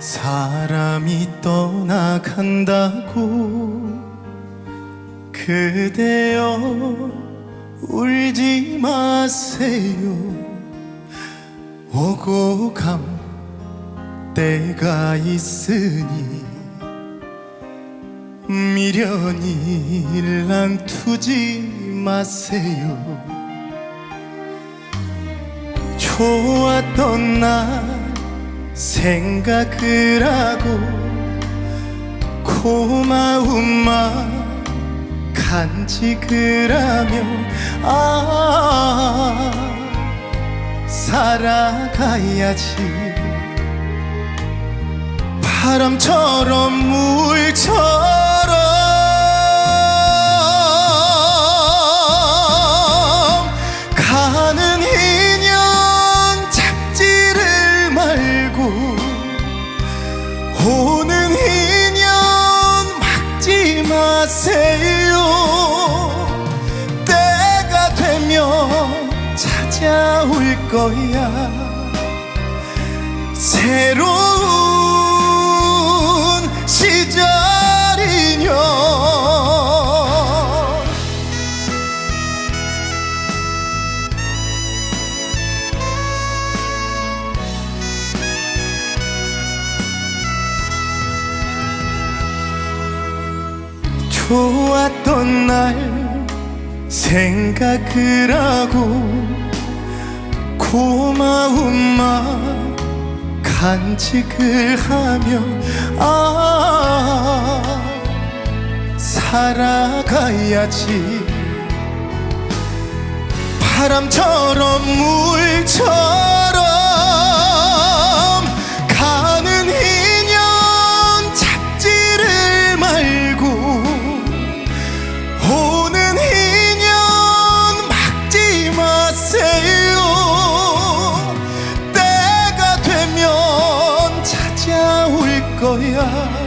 사람이 떠나간다고 그대여 울지 마세요. 오고 감 때가 있으니 미련이 랑투지 마세요. 좋았던 나 생각을 하고 고마운 마 간직을 하며 아 살아가야지. 바람처럼 물처 마세요. 때가 되면 찾아올 거야. 새로운 좋았던 날 생각을 하고 고마운 마 간직을 하며 아 살아가야지. 바람처럼 물처럼 historia.